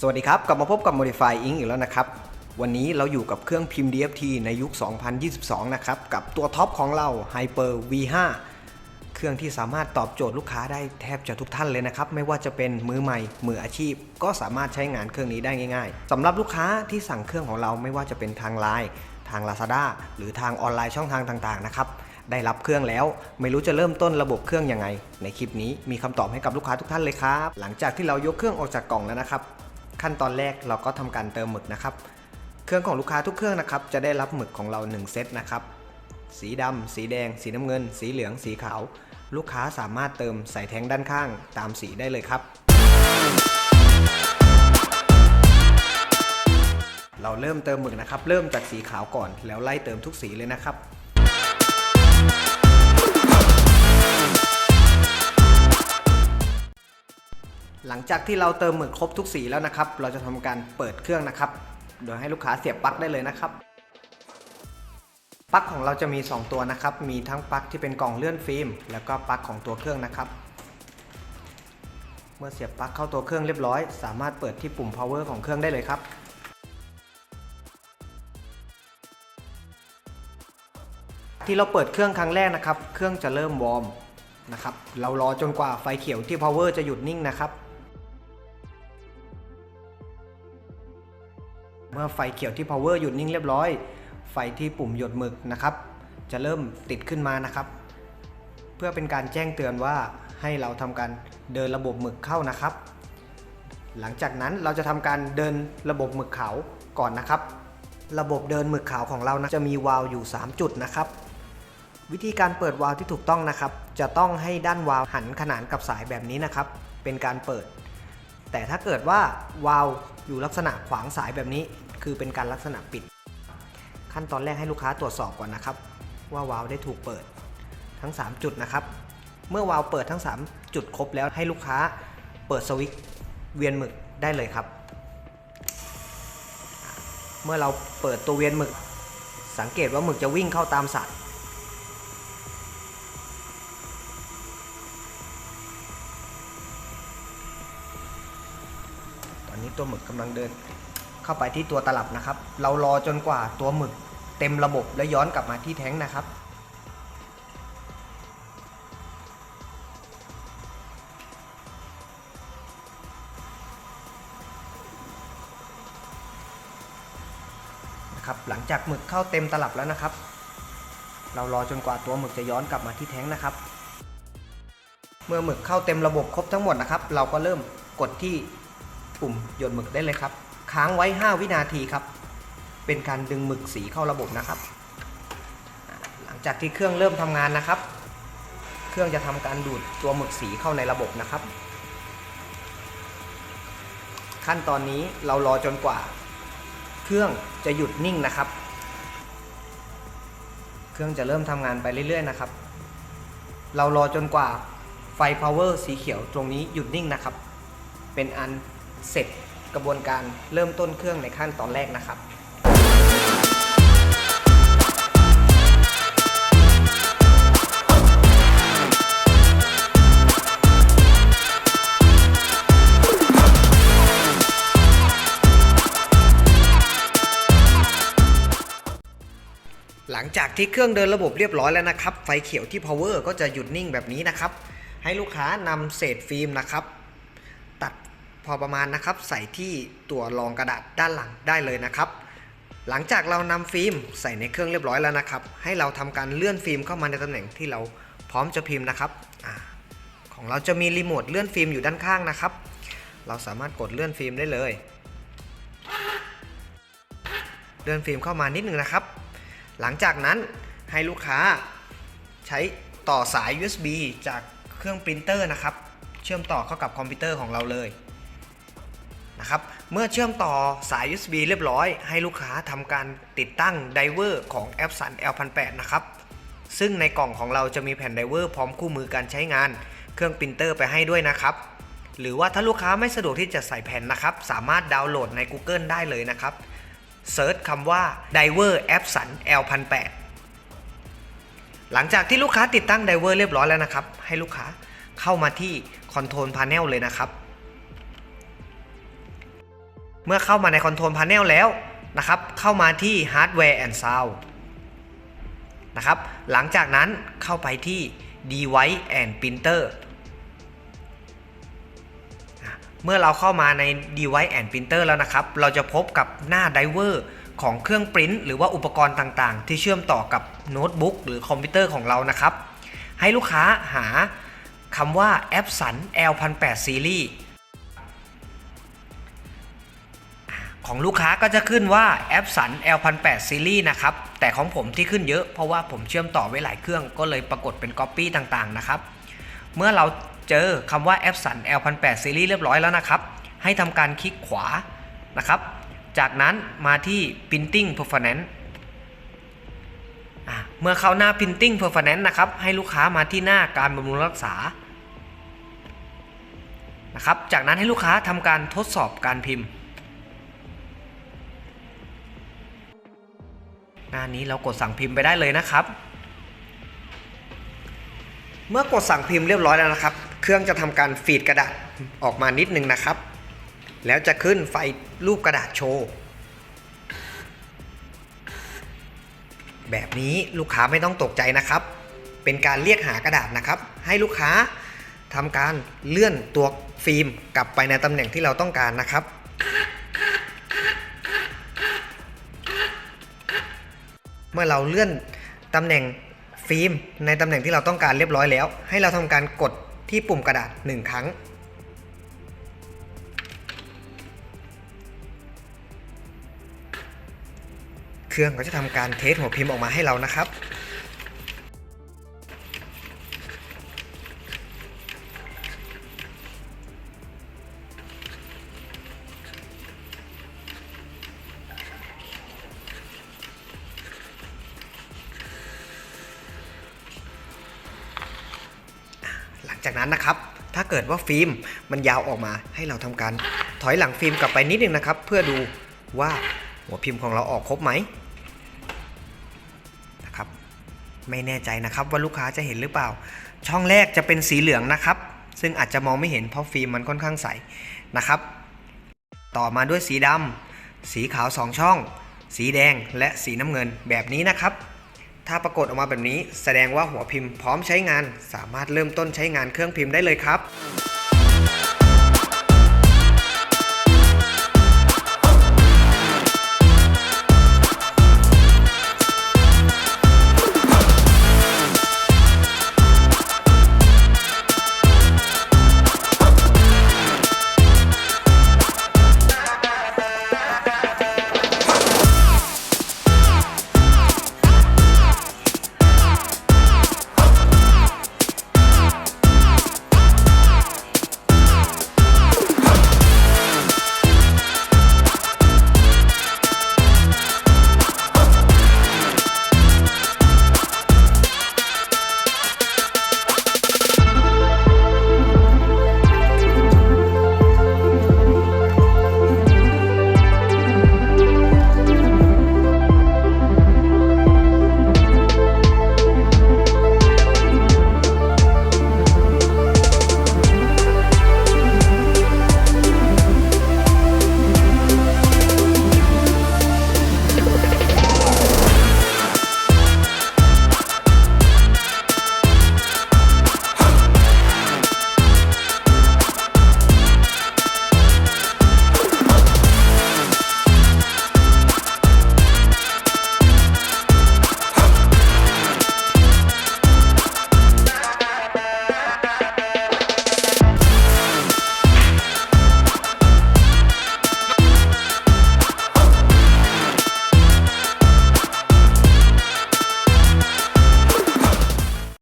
สวัสดีครับ กลับมาพบกับ Modify Ink อีกแล้วนะครับ วันนี้เราอยู่กับเครื่องพิมพ์ DFT ในยุค 2022 นะครับ กับตัวท็อปของเรา Hyper V5 เครื่องที่สามารถตอบโจทย์ลูกค้าได้แทบจะทุกท่านเลยนะครับ ไม่ว่าจะเป็นมือใหม่ มืออาชีพ ก็สามารถใช้งานเครื่องนี้ได้ง่ายๆสำหรับลูกค้าที่สั่งเครื่องของเราไม่ว่าจะเป็นทาง Line ทาง Lazada หรือทางออนไลน์ช่องทางต่างๆนะครับได้รับเครื่องแล้ว ไม่รู้จะเริ่มต้นระบบเครื่องยังไง ในคลิปนี้มีคำตอบให้กับลูกค้าทุกท่านเลยครับหลังจากที่เรายกเครื่องออกจากกล่องแล้วนะครับ ขั้นตอนแรกเราก็ทำการเติมหมึกนะครับ เครื่องของลูกค้าทุกเครื่องนะครับ จะได้รับหมึกของเรา 1 เซตนะครับ สีดำสีแดง สีน้ำเงิน สีเหลือง สีขาว ลูกค้าสามารถเติมใส่แทงด้านข้างตามสีได้เลยครับ เราเริ่มเติมหมึกนะครับ เริ่มจากสีขาวก่อน แล้วไล่เติมทุกสีเลยนะครับ จากที่เราเติมหมึกครบทุกสีแล้วนะครับ เราจะทำการเปิดเครื่องนะครับ โดยให้ลูกค้าเสียบปลั๊กได้เลยนะครับปลั๊กของเราจะมี 2 ตัวนะครับ มีทั้งปลั๊กที่เป็นกล่องเลื่อนฟิล์ม แล้วก็ปลั๊กของตัวเครื่องนะครับ เมื่อเสียบปลั๊กเข้าตัวเครื่องเรียบร้อย สามารถเปิดที่ปุ่ม power ของเครื่องได้เลยครับ ที่เราเปิดเครื่องครั้งแรกนะครับ เครื่องจะเริ่มวอร์มนะครับ เรารอจนกว่าไฟเขียวที่ power จะหยุดนิ่งนะครับ มื่อไฟเขียวที่ power หยุดนิ่งเรียบร้อย ไฟที่ปุ่มหยดหมึกนะครับ จะเริ่มติดขึ้นมานะครับ เพื่อเป็นการแจ้งเตือนว่าให้เราทำการเดินระบบหมึกเข้านะครับ หลังจากนั้นเราจะทำการเดินระบบหมึกขาวก่อนนะครับ ระบบเดินหมึกขาวของเรานะจะมีวาล์วอยู่ 3 จุดนะครับ วิธีการเปิดวาล์วที่ถูกต้องนะครับ จะต้องให้ด้านวาล์วหันขนานกับสายแบบนี้นะครับ เป็นการเปิด แต่ถ้าเกิดว่าวาล์วอยู่ลักษณะขวางสายแบบนี้ คือเป็นการลักษณะปิด ขั้นตอนแรกให้ลูกค้าตรวจสอบก่อนนะครับ ว่าวาล์วได้ถูกเปิดทั้ง 3 จุดนะครับ เมื่อวาล์วเปิดทั้ง 3 จุดครบแล้วให้ลูกค้าเปิดสวิตช์เวียนหมึกได้เลยครับ เมื่อเราเปิดตัวเวียนหมึก สังเกตว่าหมึกจะวิ่งเข้าตามสายตอนนี้ตัวหมึกกำลังเดิน เข้าไปที่ตัวตลับนะครับ เรารอจนกว่าตัวหมึกเต็มระบบแล้วย้อนกลับมาที่แท้งนะครับ นะครับ หลังจากหมึกเข้าเต็มตลับแล้วนะครับ เรารอจนกว่าตัวหมึกจะย้อนกลับมาที่แท้งนะครับ เมื่อหมึกเข้าเต็มระบบครบทั้งหมดนะครับ เราก็เริ่มกดที่ปุ่มหยดหมึกได้เลยครับ ค้างไว้ 5 วินาทีครับ เป็นการดึงหมึกสีเข้าระบบนะครับ หลังจากที่เครื่องเริ่มทำงานนะครับ เครื่องจะทำการดูดตัวหมึกสีเข้าในระบบนะครับ ขั้นตอนนี้เรารอจนกว่า เครื่องจะหยุดนิ่งนะครับ เครื่องจะเริ่มทำงานไปเรื่อยๆนะครับ เรารอจนกว่าไฟ power สีเขียวตรงนี้หยุดนิ่งนะครับ เป็นอันเสร็จ กระบวนการเริ่มต้นเครื่องในขั้นตอนแรกนะครับหลังจากที่เครื่องเดินระบบเรียบร้อยแล้วนะครับ ไฟเขียวที่ power ก็จะหยุดนิ่งแบบนี้นะครับ ให้ลูกค้านำเศษฟิล์มนะครับ พอประมาณนะครับ ใส่ที่ตัวรองกระดาษด้านหลังได้เลยนะครับ หลังจากเรานำฟิล์มใส่ในเครื่องเรียบร้อยแล้วนะครับ ให้เราทำการเลื่อนฟิล์มเข้ามาในตำแหน่งที่เราพร้อมจะพิมพ์นะครับอของเราจะมีรีโมทเลื่อนฟิล์มอยู่ด้านข้างนะครับ เราสามารถกดเลื่อนฟิล์มได้เลย เลื่อนฟิล์มเข้ามานิดนึงนะครับ หลังจากนั้นให้ลูกค้าใช้ต่อสาย USB จากเครื่องปรินเตอร์นะครับ เชื่อมต่อเข้ากับคอมพิวเตอร์ของเราเลย นะครับ เมื่อเชื่อมต่อสาย USB เรียบร้อย ให้ลูกค้าทำการติดตั้งไดเวอร์ของแอปสัน L1008 นะครับ ซึ่งในกล่องของเราจะมีแผ่นไดเวอร์พร้อมคู่มือการใช้งาน เครื่องปรินเตอร์ไปให้ด้วยนะครับ หรือว่าถ้าลูกค้าไม่สะดวกที่จะใส่แผ่นนะครับ สามารถดาวน์โหลดใน Google ได้เลยนะครับเซิร์ชคำว่า Diver a p s o n L1008 หลังจากที่ลูกค้าติดตั้ง Diver เรียบร้อยแล้วนะครับ ให้ลูกค้าเข้ามาที่ Control Panel เลยนะครับ เมื่อเข้ามาในคอนโทรลพาเนลแล้วนะครับเข้ามาที่ Hardware and Sound นะครับหลังจากนั้นเข้าไปที่ Device and Printer อะเมื่อเราเข้ามาใน Device and Printer แล้วนะครับ เราจะพบกับหน้าไดเวอร์ของเครื่องปริ้นหรือว่าอุปกรณ์ต่างๆ ที่เชื่อมต่อกับโน้ตบุ๊กหรือคอมพิวเตอร์ของเรานะครับ ให้ลูกค้าหาคำว่าแอปสัน L1008 Series ของลูกค้าก็จะขึ้นว่าแอปสัน L1008 Series นะครับ แต่ของผมที่ขึ้นเยอะเพราะว่าผมเชื่อมต่อไว้หลายเครื่องก็เลยปรากฏเป็น Copy ต่างๆ นะครับ เมื่อเราเจอคำว่าแอปสัน L1008 Series เรียบร้อยแล้วนะครับ ให้ทำการคลิกขวานะครับ จากนั้นมาที่ Printing Performance เมื่อเข้าหน้า Printing Performance นะครับ ให้ลูกค้ามาที่หน้าการบำรุงรักษานะครับ จากนั้นให้ลูกค้าทำการทดสอบการพิมพ์ หน้านี้เรากดสั่งพิมพ์ไปได้เลยนะครับ เมื่อกดสั่งพิมพ์เรียบร้อยแล้วนะครับ เครื่องจะทำการฟีดกระดาษออกมานิดนึงนะครับ แล้วจะขึ้นไฟรูปกระดาษโชว์แบบนี้ลูกค้าไม่ต้องตกใจนะครับ เป็นการเรียกหากระดาษนะครับ ให้ลูกค้าทำการเลื่อนตัวฟิล์มกลับไปในตำแหน่งที่เราต้องการนะครับ เมื่อเราเลื่อนตำแหน่งฟิล์มในตำแหน่งที่เราต้องการเรียบร้อยแล้ว ให้เราทำการกดที่ปุ่มกระดาษ 1 ครั้ง เครื่องก็จะทำการเทสหัวพิมพ์ออกมาให้เรานะครับ จากนั้นนะครับ ถ้าเกิดว่าฟิล์มมันยาวออกมาให้เราทำการถอยหลังฟิล์มกลับไปนิดนึงนะครับ เพื่อดูว่าหัวพิมพ์ของเราออกครบไหมนะครับ ไม่แน่ใจนะครับว่าลูกค้าจะเห็นหรือเปล่า ช่องแรกจะเป็นสีเหลืองนะครับ ซึ่งอาจจะมองไม่เห็นเพราะฟิล์มมันค่อนข้างใสนะครับ ต่อมาด้วยสีดำสีขาว 2 ช่อง สีแดงและสีน้ำเงินแบบนี้นะครับ ถ้าปรากฏออกมาแบบนี้ แสดงว่าหัวพิมพ์พร้อมใช้งาน สามารถเริ่มต้นใช้งานเครื่องพิมพ์ได้เลยครับ